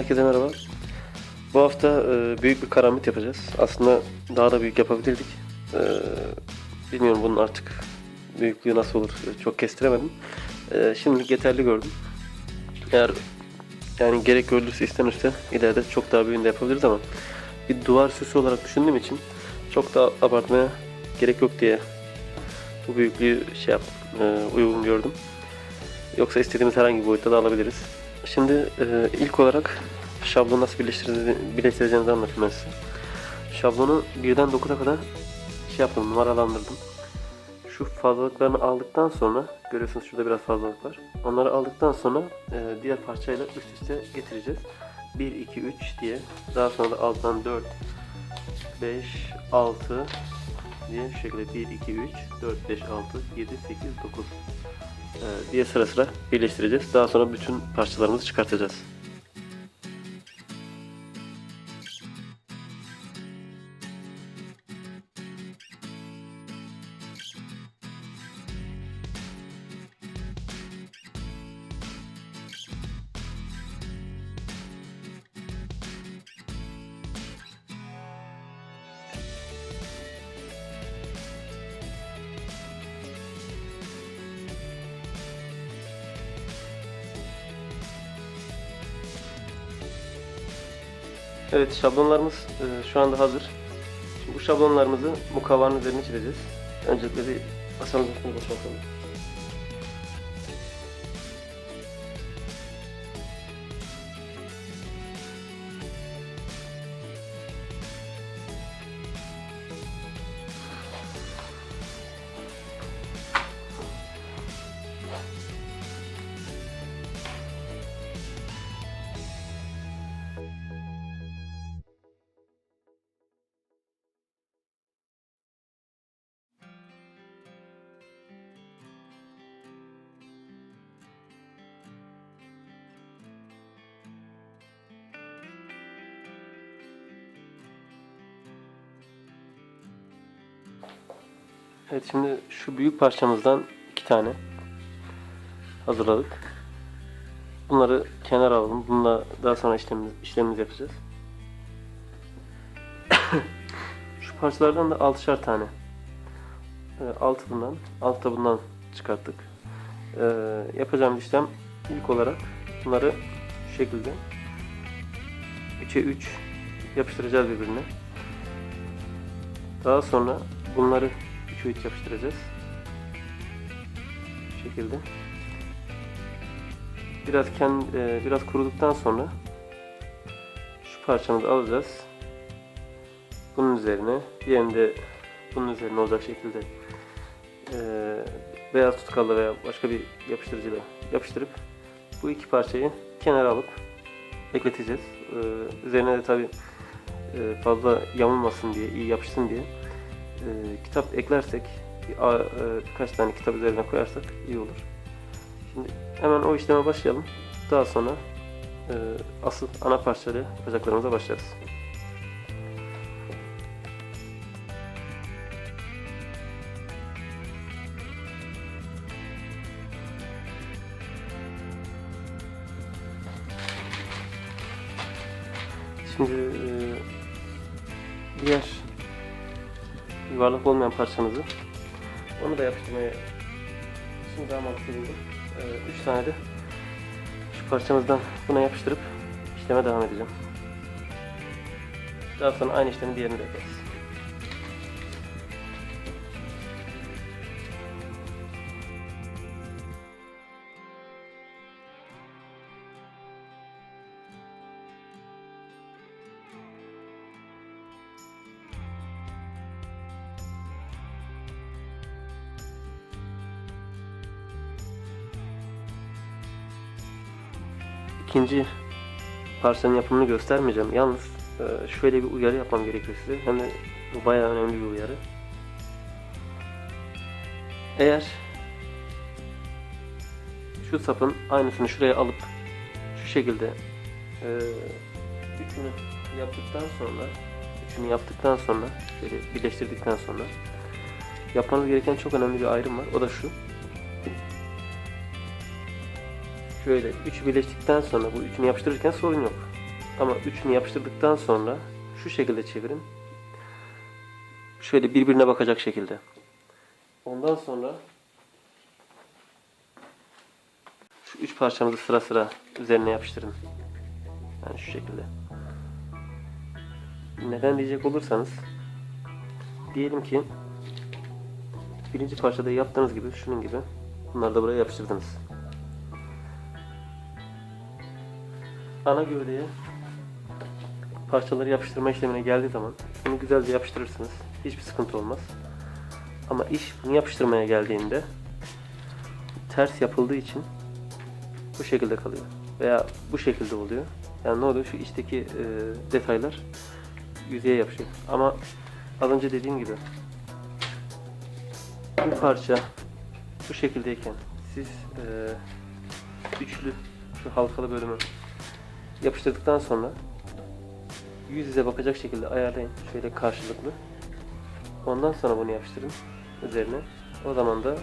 Herkese merhaba. Bu hafta e, büyük bir karambit yapacağız. Aslında daha da büyük yapabilirdik. E, bilmiyorum bunun artık büyüklüğü nasıl olur e, çok kestiremedim. E, şimdilik yeterli gördüm. Eğer yani gerek görülürse istenirse ileride çok daha büyüğünü de yapabiliriz ama bir duvar süsü olarak düşündüğüm için çok da abartmaya gerek yok diye bu büyüklüğü şey yap, e, uygun gördüm. Yoksa istediğimiz herhangi bir boyutta da alabiliriz. Şimdi e, ilk olarak şablonu nasıl birleştireceğinizi, anlatayım ben size. Şablonu birden 9'a kadar şey yaptım, numaralandırdım. Şu fazlalıklarını aldıktan sonra, görüyorsunuz şurada biraz fazlalık var. Onları aldıktan sonra e, diğer parçayla üst üste getireceğiz. 1, 2, 3 diye. Daha sonra da alttan 4, 5, 6 diye şu şekilde 1, 2, 3, 4, 5, 6, 7, 8, 9 e, diye sıra sıra birleştireceğiz. Daha sonra bütün parçalarımızı çıkartacağız. Evet şablonlarımız e, şu anda hazır. Şimdi bu şablonlarımızı mukavvanın üzerine çizeceğiz. Öncelikle bir masanın üstüne boşaltalım. Evet şimdi şu büyük parçamızdan iki tane hazırladık. Bunları kenara alalım. Bununla daha sonra işlemimiz, işlemimizi yapacağız. şu parçalardan da altışar tane. Ee, altı bundan, altı da bundan çıkarttık. Ee, yapacağım işlem ilk olarak bunları şu şekilde 3'e 3 yapıştıracağız birbirine. Daha sonra bunları 3'e 3 yapıştıracağız. Bu şekilde. Biraz kendi, e, biraz kuruduktan sonra şu parçamızı alacağız. Bunun üzerine, diğerini de bunun üzerine olacak şekilde e, beyaz tutkalla veya başka bir yapıştırıcıyla yapıştırıp bu iki parçayı kenara alıp bekleteceğiz. E, üzerine de tabi fazla yamulmasın diye, iyi yapışsın diye e, kitap eklersek bir, e, birkaç tane kitap üzerine koyarsak iyi olur. Şimdi hemen o işleme başlayalım. Daha sonra e, asıl ana parçayla yapacaklarımıza başlarız. Şimdi e, diğer yuvarlak olmayan parçamızı onu da yapıştırmaya şimdi daha mantıklı buldum. Ee, üç tane de şu parçamızdan buna yapıştırıp işleme devam edeceğim. Daha sonra aynı işlemi diğerini de yaparız. İkinci parçanın yapımını göstermeyeceğim. Yalnız e, şöyle bir uyarı yapmam gerekiyor size. Hem de bayağı önemli bir uyarı. Eğer şu sapın aynısını şuraya alıp şu şekilde e, üçünü yaptıktan sonra üçünü yaptıktan sonra şöyle birleştirdikten sonra yapmanız gereken çok önemli bir ayrım var. O da şu. Şöyle üçü birleştikten sonra bu üçünü yapıştırırken sorun yok. Ama üçünü yapıştırdıktan sonra şu şekilde çevirin. Şöyle birbirine bakacak şekilde. Ondan sonra şu üç parçamızı sıra sıra üzerine yapıştırın. Yani şu şekilde. Neden diyecek olursanız diyelim ki birinci parçada yaptığınız gibi şunun gibi bunları da buraya yapıştırdınız. Ana gövdeye parçaları yapıştırma işlemine geldiği zaman bunu güzelce yapıştırırsınız. Hiçbir sıkıntı olmaz. Ama iş bunu yapıştırmaya geldiğinde ters yapıldığı için bu şekilde kalıyor. Veya bu şekilde oluyor. Yani ne oluyor? Şu içteki e, detaylar yüzeye yapışıyor. Ama az önce dediğim gibi bu parça bu şekildeyken siz e, üçlü şu halkalı bölümü yapıştırdıktan sonra yüz yüze bakacak şekilde ayarlayın. Şöyle karşılıklı. Ondan sonra bunu yapıştırın üzerine. O zaman da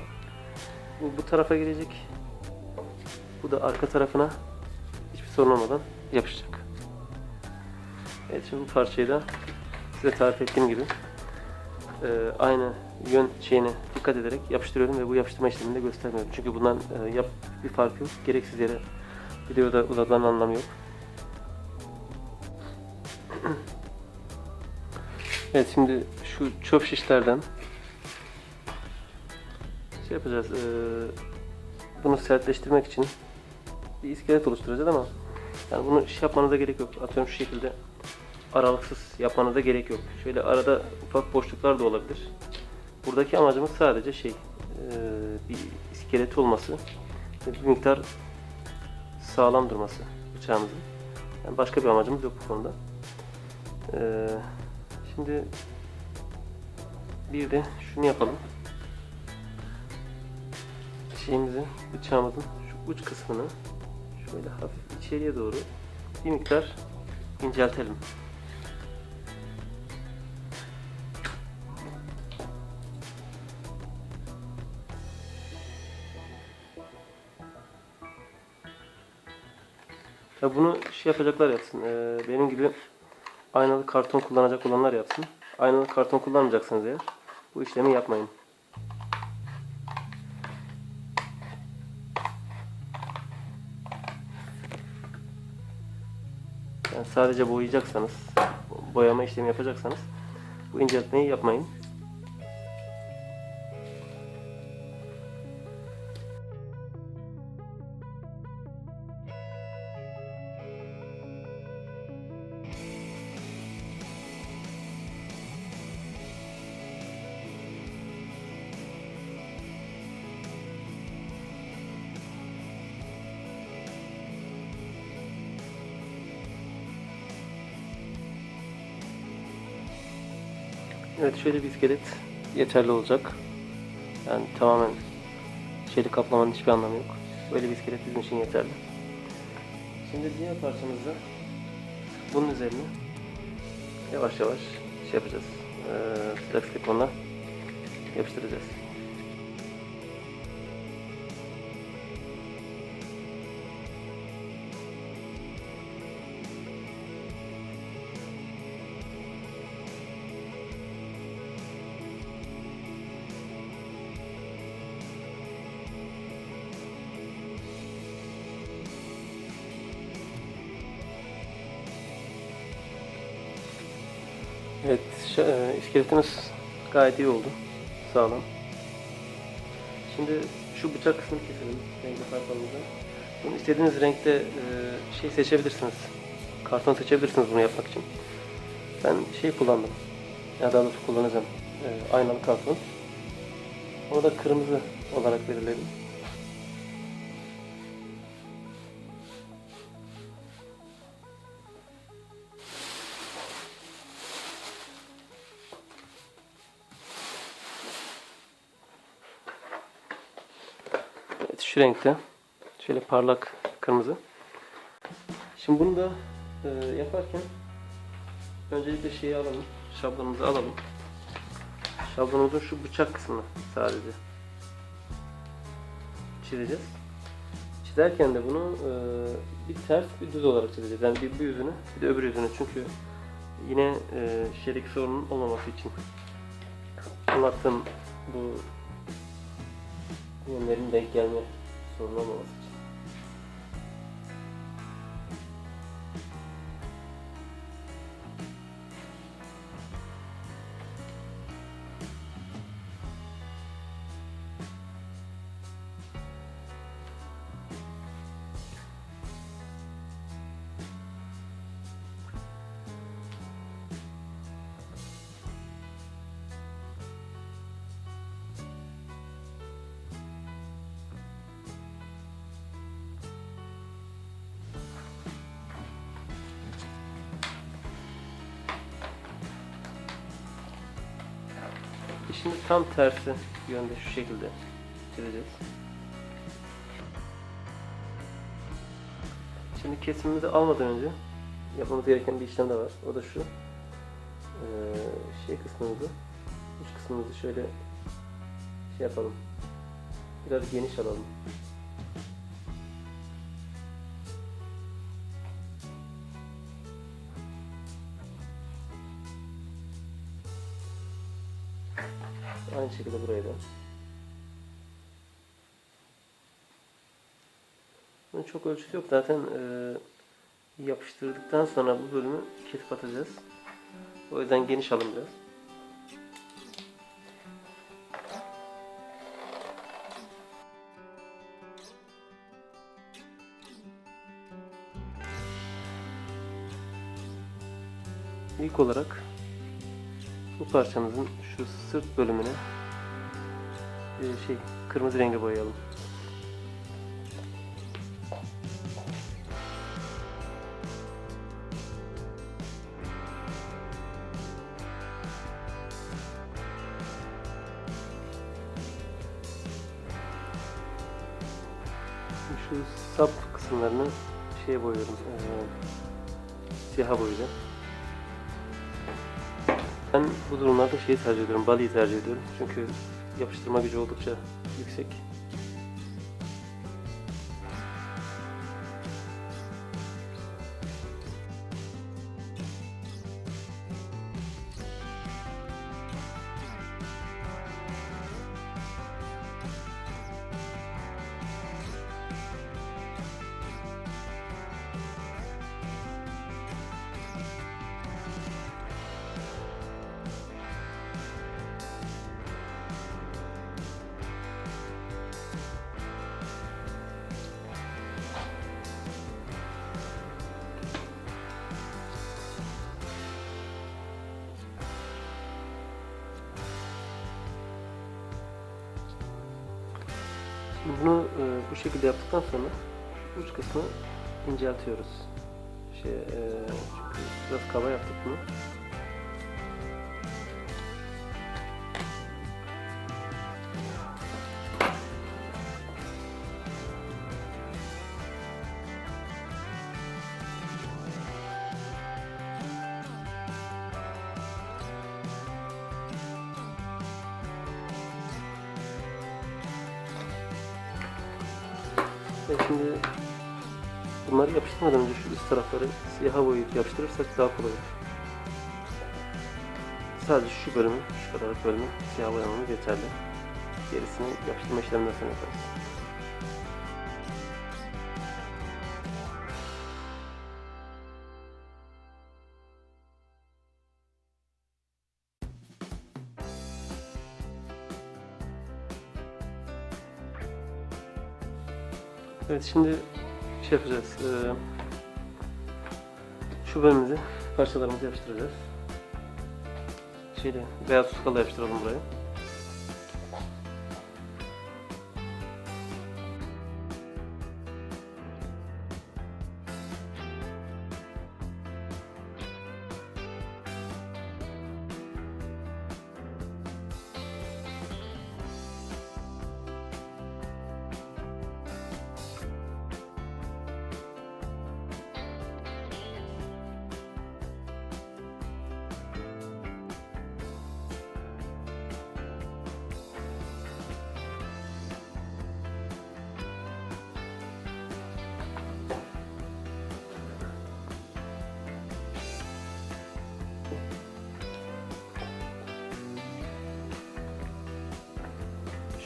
bu, bu tarafa girecek. Bu da arka tarafına hiçbir sorun olmadan yapışacak. Evet şimdi bu parçayı da size tarif ettiğim gibi e, aynı yön şeyine dikkat ederek yapıştırıyorum ve bu yapıştırma işlemini de göstermiyorum. Çünkü bundan e, yap bir fark yok. Gereksiz yere videoda uzatılan anlamı yok. Evet şimdi şu çöp şişlerden şey yapacağız. e, bunu sertleştirmek için bir iskelet oluşturacağız ama yani bunu şey yapmanıza gerek yok. Atıyorum şu şekilde aralıksız yapmanıza gerek yok. Şöyle arada ufak boşluklar da olabilir. Buradaki amacımız sadece şey e, bir iskeleti olması ve bir miktar sağlam durması bıçağımızın. Yani başka bir amacımız yok bu konuda. Ee, şimdi bir de şunu yapalım. Şeyimizi, bıçağımızın şu uç kısmını şöyle hafif içeriye doğru bir miktar inceltelim. Ya bunu şey yapacaklar yapsın. Ee, benim gibi aynalı karton kullanacak olanlar yapsın. Aynalı karton kullanmayacaksınız eğer bu işlemi yapmayın. Yani sadece boyayacaksanız, boyama işlemi yapacaksanız bu inceltmeyi yapmayın. Evet şöyle bir iskelet yeterli olacak. Yani tamamen şeyli kaplamanın hiçbir anlamı yok. Böyle bir iskelet bizim için yeterli. Şimdi diğer parçamızda bunun üzerine yavaş yavaş şey yapacağız. Ee, silikonla yapıştıracağız. İskeletimiz gayet iyi oldu. Sağlam. Şimdi şu bıçak kısmını keselim. Renkli kartonumuza. Bunu istediğiniz renkte e, şey seçebilirsiniz. Karton seçebilirsiniz bunu yapmak için. Ben şey kullandım. Ya daha doğrusu kullanacağım. E, aynalı karton. Onu da kırmızı olarak belirledim. Şu renkte. Şöyle parlak kırmızı. Şimdi bunu da e, yaparken öncelikle şeyi alalım. Şablonumuzu alalım. Şablonumuzun şu bıçak kısmını sadece çizeceğiz. çizerken de bunu e, bir ters bir düz olarak çizeceğiz. Yani bir, bir yüzünü bir de öbür yüzünü. Çünkü yine e, şerik sorunun olmaması için anlattığım bu yönlerin denk gelme sorunu olmaması Şimdi tam tersi yönde şu şekilde çizeceğiz. Şimdi kesimimizi almadan önce yapmamız gereken bir işlem de var. O da şu. Ee, şey kısmımızı, uç kısmımızı şöyle şey yapalım. Biraz geniş alalım. Şekilde buraya da. Bunun çok ölçüsü yok. Zaten e, yapıştırdıktan sonra bu bölümü kesip atacağız. O yüzden geniş alın biraz. İlk olarak bu parçamızın şu sırt bölümüne e, şey kırmızı renge boyayalım. Şu sap kısımlarını şeye boyuyorum. E, siyaha boyayacağım. Ben bu durumlarda şeyi tercih ediyorum, balıyı tercih ediyorum. Çünkü yapıştırma gücü oldukça yüksek. Bunu e, bu şekilde yaptıktan sonra uç kısmı inceltiyoruz. Şey, e, çünkü biraz kaba yaptık bunu. Siyaha boyayıp yapıştırırsak daha kolay olur. Sadece şu bölümü, şu kadarlık bölümü siyah boyamamız yeterli. Gerisini yapıştırma işleminden sonra yaparız. Evet şimdi şey yapacağız. Ee, şu bölümümüzü parçalarımızı yapıştıracağız. Şeyle beyaz tutkalla yapıştıralım buraya.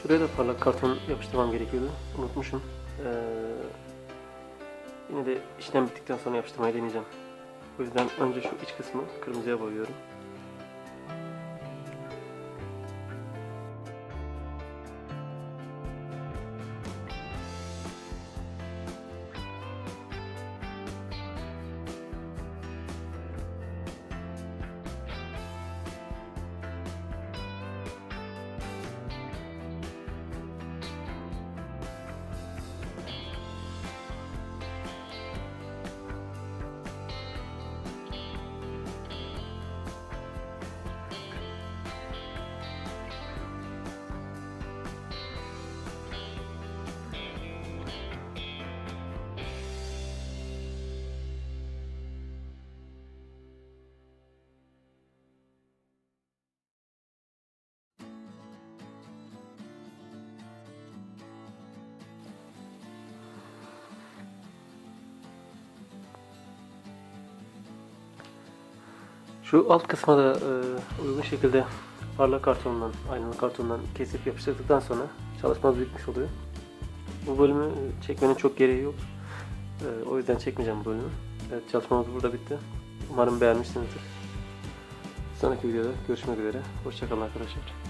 Şuraya da parlak karton yapıştırmam gerekiyordu. Unutmuşum. Ee, yine de işlem bittikten sonra yapıştırmayı deneyeceğim. O yüzden önce şu iç kısmı kırmızıya boyuyorum. Şu alt kısma da e, uygun şekilde parlak kartondan, aynalı kartondan kesip yapıştırdıktan sonra çalışmamız bitmiş oluyor. Bu bölümü e, çekmenin çok gereği yok. E, o yüzden çekmeyeceğim bu bölümü. Evet, çalışmamız burada bitti. Umarım beğenmişsinizdir. Sonraki videoda görüşmek üzere. Hoşçakalın arkadaşlar.